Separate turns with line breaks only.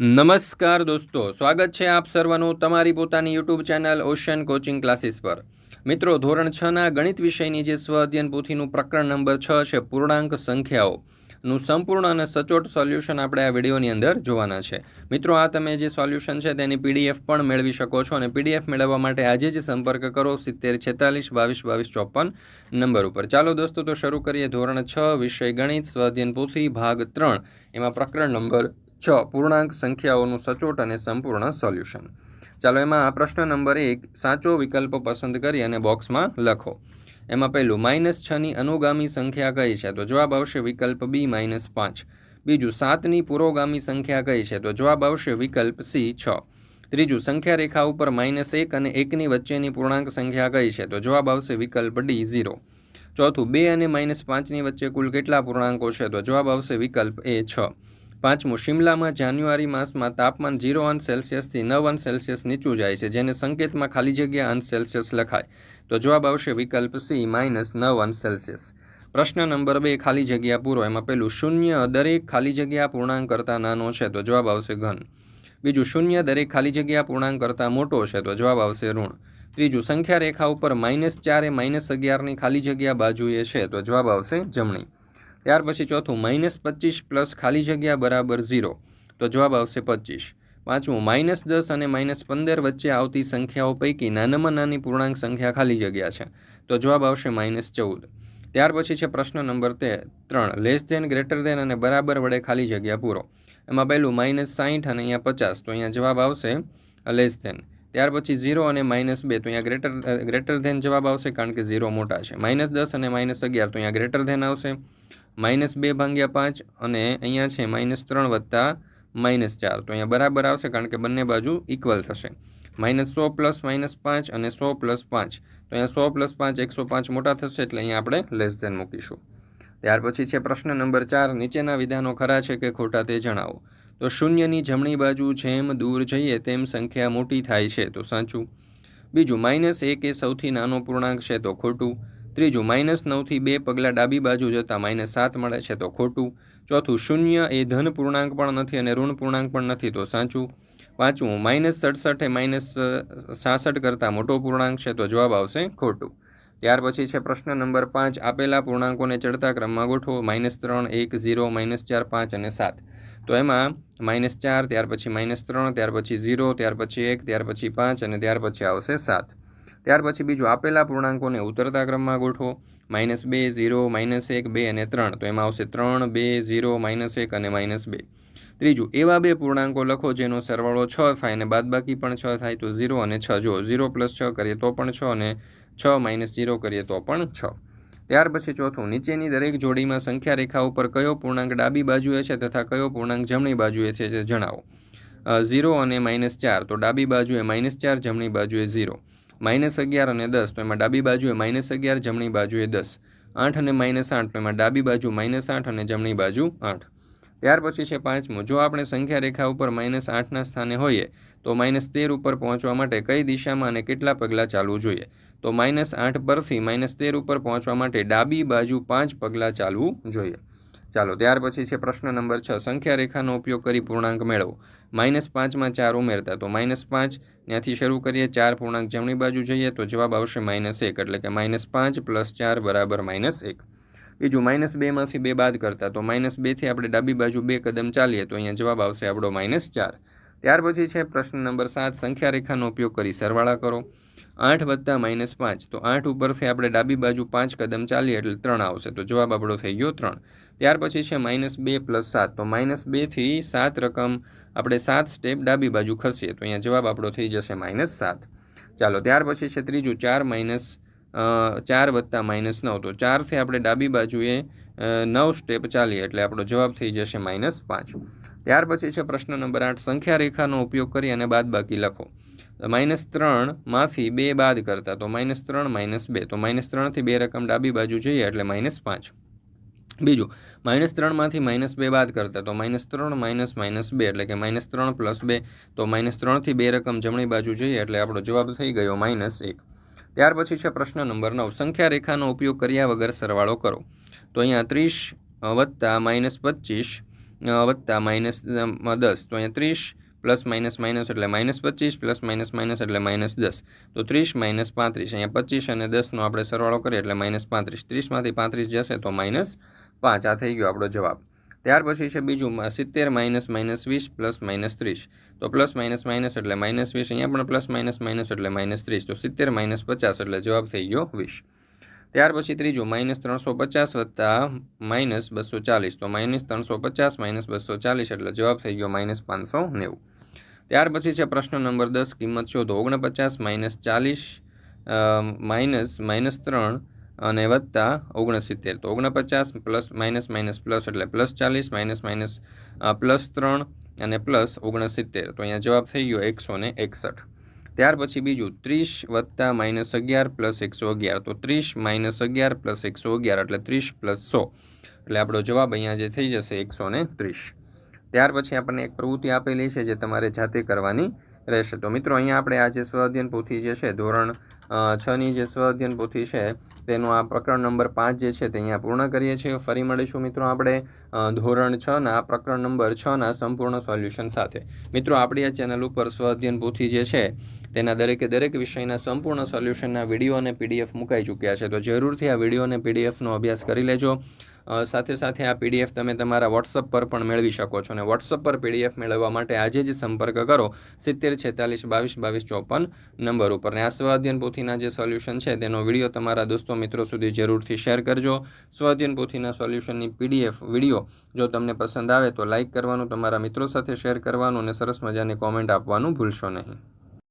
નમસ્કાર દોસ્તો, સ્વાગત છે આપ સર્વનું તમારી પોતાની YouTube channel ocean coaching classes પર. મિત્રો, ધોરણ છ ના ગણિત વિષયની જે સ્વ અધ્યયન પોથીનું પ્રકરણ નંબર છ છે, પૂર્ણાંક સંખ્યાઓ. નું સંપૂર્ણ અને સચોટ સોલ્યુશન આપણે આ વિડીયોની અંદર જોવાના છે. મિત્રો, આ તમે જે સોલ્યુશન છે તેની પીડીએફ પણ મેળવી શકો છો અને પીડીએફ મેળવવા માટે આજે જ સંપર્ક કરો સિત્તેર છેતાલીસ બાવીસ બાવીસ ચોપન નંબર ઉપર. ચાલો દોસ્તો, તો શરૂ કરીએ ધોરણ છ વિષય ગણિત સ્વ અધ્યયન પોથી ભાગ ત્રણ. એમાં પ્રકરણ નંબર છ પૂર્ણાંક સંખ્યાઓનું સચોટ અને સંપૂર્ણ સોલ્યુશન. ચાલો એમાં આ પ્રશ્ન નંબર એક સાચો વિકલ્પ પસંદ કરી અને બોક્સમાં લખો. એમાં પહેલું, માઇનસ છની અનુગામી સંખ્યા કઈ છે? તો જવાબ આવશે વિકલ્પ બી માઇનસ પાંચ. બીજું સાતની પુરોગામી સંખ્યા કઈ છે? તો જવાબ આવશે વિકલ્પ સી છ. ત્રીજું સંખ્યા રેખા ઉપર માઇનસ એક અને એકની વચ્ચેની પૂર્ણાંક સંખ્યા કઈ છે? તો જવાબ આવશે વિકલ્પ ડી ઝીરો. ચોથું, બે અને માઇનસ પાંચની વચ્ચે કુલ કેટલા પૂર્ણાંકો છે? તો જવાબ આવશે વિકલ્પ એ છ. પાંચમું શિમલામાં જાન્યુઆરી માસમાં તાપમાન ઝીરો અંશ સેલ્સિયસથી નવ અંશ સેલ્સિયસ નીચું જાય છે, જેને સંકેતમાં ખાલી જગ્યા અંશ સેલ્સિયસ લખાય. તો જવાબ આવશે વિકલ્પ સી, માઇનસ નવ અંશ સેલ્સિયસ. પ્રશ્ન નંબર બે, ખાલી જગ્યા પૂરો. એમાં પેલું, શૂન્ય દરેક ખાલી જગ્યા પૂર્ણાંક કરતાં નાનો છે, તો જવાબ આવશે ઘન. બીજું, શૂન્ય દરેક ખાલી જગ્યા પૂર્ણાંક કરતાં મોટો છે, તો જવાબ આવશે ઋણ. ત્રીજું, સંખ્યા રેખા ઉપર માઇનસ ચાર માઇનસ અગિયારની ખાલી જગ્યા બાજુએ છે, તો જવાબ આવશે જમણી. ત્યાર પછી ચોથું માઇનસ પચીસ પ્લસ ખાલી જગ્યા બરાબર ઝીરો તો જવાબ આવશે પચીસ. પાંચમું માઇનસ દસ અને માઇનસ પંદર વચ્ચે આવતી સંખ્યાઓ પૈકી નાનામાં નાની પૂર્ણાંક સંખ્યા ખાલી જગ્યા છે. તો જવાબ આવશે માઇનસ ચૌદ. ત્યાર પછી છે પ્રશ્ન નંબર તે, ત્રણ લેસ ધેન ગ્રેટર ધેન અને બરાબર વડે ખાલી જગ્યા પૂરો. એમાં પહેલું માઇનસ સાહીઠ અને અહીંયા પચાસ. તો અહીંયા જવાબ આવશે લેસ ધેન ત્યાર પછી ઝીરો અને માઇનસ બે, તો અહીંયા ગ્રેટર ગ્રેટર ધેન જવાબ આવશે કારણ કે ઝીરો મોટા છે. માઇનસ દસ અને માઇનસ અગિયાર, તો અહીંયા ગ્રેટર ધેન આવશે. માઇનસ બે ભાંગ્યા પાંચ અને અહીંયા છે માઇનસ ત્રણ વત્તા માઇનસ ચાર, તો અહીંયા બરાબર આવશે કારણ કે બંને બાજુ ઇક્વલ થશે. માઇનસ સો પ્લસ માઇનસ પાંચ અને સો પ્લસ પાંચ, તો અહીંયા સો પ્લસ પાંચ એકસો પાંચ મોટા થશે એટલે અહીંયા આપણે લેસ ધેન મૂકીશું. ત્યાર પછી છે પ્રશ્ન નંબર ચાર, નીચેના વિધાનો ખરા છે કે ખોટા તે જણાવો. તો શૂન્યની જમણી બાજુ જેમ દૂર જઈએ તેમ સંખ્યા મોટી થાય છે. તો સાચું. બીજું, માઇનસ એક એ સૌથી નાનો પૂર્ણાંક છે, તો ખોટું. ત્રીજું, માઇનસ નવથી બે પગલાં ડાબી બાજુ જતાં માઇનસ સાત મળે છે, તો ખોટું. ચોથું, શૂન્ય એ ધન પૂર્ણાંક પણ નથી અને ઋણ પૂર્ણાંક પણ નથી, તો સાચું. પાંચમું, માઇનસ સડસઠ એ માઇનસ સાસઠ કરતાં મોટો પૂર્ણાંક છે, તો જવાબ આવશે ખોટું. ત્યાર પછી છે પ્રશ્ન નંબર પાંચ, આપેલા પૂર્ણાંકોને ચડતા ક્રમમાં ગોઠવો. માઇનસ ત્રણ, એક, ઝીરો, માઇનસ ચાર, પાંચ અને સાત. તો એમાં માઇનસ ચાર, ત્યાર પછી માઇનસ ત્રણ, ત્યાર પછી ઝીરો ત્યાર પછી એક, ત્યાર પછી પાંચ અને ત્યાર પછી આવશે સાત. ત્યાર પછી બીજું આપેલા પૂર્ણાંકોને ઉતરતા ક્રમમાં ગોઠવો. માઇનસ બે ઝીરો માઇનસ એક, બે અને ત્રણ. તો એમાં આવશે ત્રણ, બે ઝીરો માઇનસ એક અને માઇનસ બે. ત્રીજું, એવા બે પૂર્ણાંકો લખો જેનો સરવાળો છ થાય અને બાદબાકી પણ છ થાય તો ઝીરો અને છ. જો ઝીરો પ્લસ છ કરીએ તો પણ છ અને છ માઇનસ ઝીરો કરીએ તો પણ છ. ત્યાર પછી ચોથું, નીચેની દરેક જોડીમાં સંખ્યા રેખા ઉપર કયો પૂર્ણાંક ડાબી બાજુએ છે તથા કયો પૂર્ણાંક જમણી બાજુએ છે તે જણાવો. ઝીરો અને માઇનસ ચાર, તો ડાબી બાજુએ માઇનસ ચાર, જમણી બાજુએ ઝીરો. માઇનસ અગિયાર અને દસ, તો એમાં ડાબી બાજુએ માઇનસ અગિયાર, જમણી બાજુએ દસ. આઠ અને માઇનસ આઠ, તો એમાં ડાબી બાજુ માઇનસ આઠ અને જમણી બાજુ આઠ. ત્યાર પછી છે પાંચમું, જો આપણે સંખ્યા રેખા ઉપર માઇનસ આઠના સ્થાને હોઈએ, તો માઇનસ તેર ઉપર પહોંચવા માટે કઈ દિશામાં અને કેટલા પગલાં ચાલવું જોઈએ? તો માઇનસ આઠ પરથી માઇનસ તેર ઉપર પહોંચવા માટે ડાબી બાજુ પાંચ પગલાં ચાલવું જોઈએ. ચાલો, ત્યાર પછી છે પ્રશ્ન નંબર છ. સંખ્યા રેખાનો ઉપયોગ કરી પૂર્ણાંક મેળવો. માઇનસ પાંચમાં ચાર ઉમેરતા, તો માઇનસ પાંચ. ત્યાંથી શરૂ કરીએ, ચાર પૂર્ણાંક જમણી બાજુ જઈએ, તો જવાબ આવશે માઇનસ એક, એટલે કે માઇનસ પાંચ પ્લસ ચાર બરાબર માઇનસ એક. બીજું, માઇનસ બેમાંથી બે બાદ કરતા, તો માઇનસ બેથી આપણે ડાબી બાજુ બે કદમ ચાલીએ, તો અહીંયા જવાબ આવશે આપણો માઇનસ ચાર. ત્યાર પછી છે પ્રશ્ન નંબર સાત, સંખ્યા રેખાનો ઉપયોગ કરી સરવાળા કરો. આઠ વત્તા માઇનસ પાંચ. તો આઠ ઉપરથી આપણે ડાબી બાજુ પાંચ કદમ ચાલીએ એટલે ત્રણ આવશે. તો જવાબ આપણો થઈ ગયો ત્રણ. ત્યાર પછી છે માઇનસ બે પ્લસ સાત. તો માઇનસ બેથી સાત રકમ આપણે સાત સ્ટેપ ડાબી બાજુ ખસીએ. તો અહીંયા જવાબ આપણો થઈ જશે માઇનસ સાત. ચાલો, ત્યાર પછી છે ત્રીજું ચાર માઇનસ ચાર વત્તા માઇનસ નવ. તો ચારથી આપણે ડાબી બાજુએ નવ સ્ટેપ ચાલીએ એટલે આપણો જવાબ થઈ જશે માઇનસ પાંચ. ત્યાર પછી છે પ્રશ્ન નંબર આઠ, સંખ્યા રેખાનો ઉપયોગ કરી અને બાદ બાકી લખો. માઇનસ ત્રણમાંથી બે બાદ કરતા, તો માઇનસ ત્રણ માઇનસ બે. તો માઇનસ ત્રણથી બે રકમ ડાબી બાજુ જઈએ એટલે માઇનસ પાંચ. બીજું માઇનસ ત્રણમાંથી માઇનસ બે બાદ કરતા, તો માઇનસ ત્રણ માઇનસ માઇનસ બે, એટલે કે માઇનસ ત્રણ પ્લસ બે. તો માઇનસ ત્રણથી બે રકમ જમણી બાજુ જઈએ એટલે આપણો જવાબ થઈ ગયો માઇનસ એક. ત્યાર પછી છે પ્રશ્ન નંબર નવ. સંખ્યા રેખાનો ઉપયોગ કર્યા વગર સરવાળો કરો. તો અહીંયા ત્રીસ વત્તા માઇનસ પચીસ વત્તા માઇનસ દસ. તો અહીંયા ત્રીસ પ્લસ માઇનસ માઇનસ એટલે માઇનસ પચીસ, પ્લસ માઇનસ માઇનસ એટલે માઇનસ દસ. તો ત્રીસ માઇનસ પાંત્રીસ. અહીંયા પચીસ અને દસનો આપણે સરવાળો કરીએ એટલે માઇનસ પાંત્રીસ. ત્રીસમાંથી પાંત્રીસ જશે તો માઇનસ પાંચ. આ થઈ ગયો આપણો જવાબ. ત્યાર પછી છે બીજું સિત્તેર માઇનસ માઇનસ વીસ પ્લસ માઇનસ ત્રીસ. તો પ્લસ માઇનસ માઇનસ એટલે માઇનસ વીસ, અહીંયા પણ પ્લસ માઇનસ માઇનસ એટલે માઇનસ ત્રીસ. તો સિત્તેર માઇનસ પચાસ એટલે જવાબ થઈ ગયો વીસ. ત્યાર પછી ત્રીજું માઇનસ ત્રણસો પચાસ વત્તા માઇનસ બસો ચાલીસ. તો માઇનસ ત્રણસો પચાસ માઇનસ બસો ચાલીસ એટલે જવાબ થઈ ગયો માઇનસ પાંચસો નેવું. ત્યાર પછી છે પ્રશ્ન નંબર દસ, કિંમત શોધો. ઓગણપચાસ માઇનસ ચાલીસ માઇનસ માઇનસ ત્રણ અને વત્તા ઓગણસિત્તેર. તો ઓગણપચાસ પ્લસ માઇનસ માઇનસ પ્લસ એટલે પ્લસ ચાલીસ, માઇનસ માઇનસ પ્લસ ત્રણ અને પ્લસ ઓગણસિત્તેર. તો અહીંયા જવાબ થઈ ગયો એકસો ને એકસઠ. ત્યાર પછી બીજું ત્રીસ વત્તા માઇનસ અગિયાર પ્લસ એકસો અગિયાર. તો ત્રીસ માઇનસ અગિયાર પ્લસ એકસો અગિયાર એટલે ત્રીસ પ્લસ સો. એટલે આપણો જવાબ અહીંયા જે થઈ જશે એકસો ને ત્રીસ. ત્યાર પછી આપણને એક પ્રવૃત્તિ આપેલી છે જે તમારે જાતે કરવાની રહેશે. તો મિત્રો, અહીંયા આપણે આ જે સ્વ અધ્યયન પોથી જે છે, ધોરણ છની જે સ્વ અધ્યયન પોથી છે, તેનું આ પ્રકરણ નંબર પાંચ જે છે તે અહીંયા પૂર્ણ કરીએ છીએ. ફરી મળીશું મિત્રો આપણે ધોરણ છના પ્રકરણ નંબર છના સંપૂર્ણ સોલ્યુશન સાથે. મિત્રો, આપણી આ ચેનલ ઉપર સ્વ અધ્યયન પોથી જે છે, તેના દરેકે દરેક વિષયના સંપૂર્ણ સોલ્યુશનના વીડિયો અને પીડીએફ મુકાઈ ચૂક્યા છે. તો જરૂરથી આ વીડિયો અને પીડીએફનો અભ્યાસ કરી લેજો. સાથે સાથે આ પીડીએફ તમે તમારા વોટ્સઅપ પર પણ મેળવી શકો છો. અને વોટ્સઅપ પર પીડીએફ મેળવવા માટે આજે જ સંપર્ક કરો સિત્તેર છેતાલીસ બાવીસ બાવીસ ચોપન નંબર ઉપર. ને આ સ્વાધ્યન પોથીના જે સોલ્યુશન છે તેનો વીડિયો તમારા દોસ્તો મિત્રો સુધી જરૂરથી શેર કરજો. સ્વાધ્યન પોથીના સોલ્યુશનની પીડીએફ વીડિયો જો તમને પસંદ આવે તો લાઇક કરવાનું, તમારા મિત્રો સાથે શેર કરવાનું અને સરસ મજાની કોમેન્ટ આપવાનું ભૂલશો નહીં.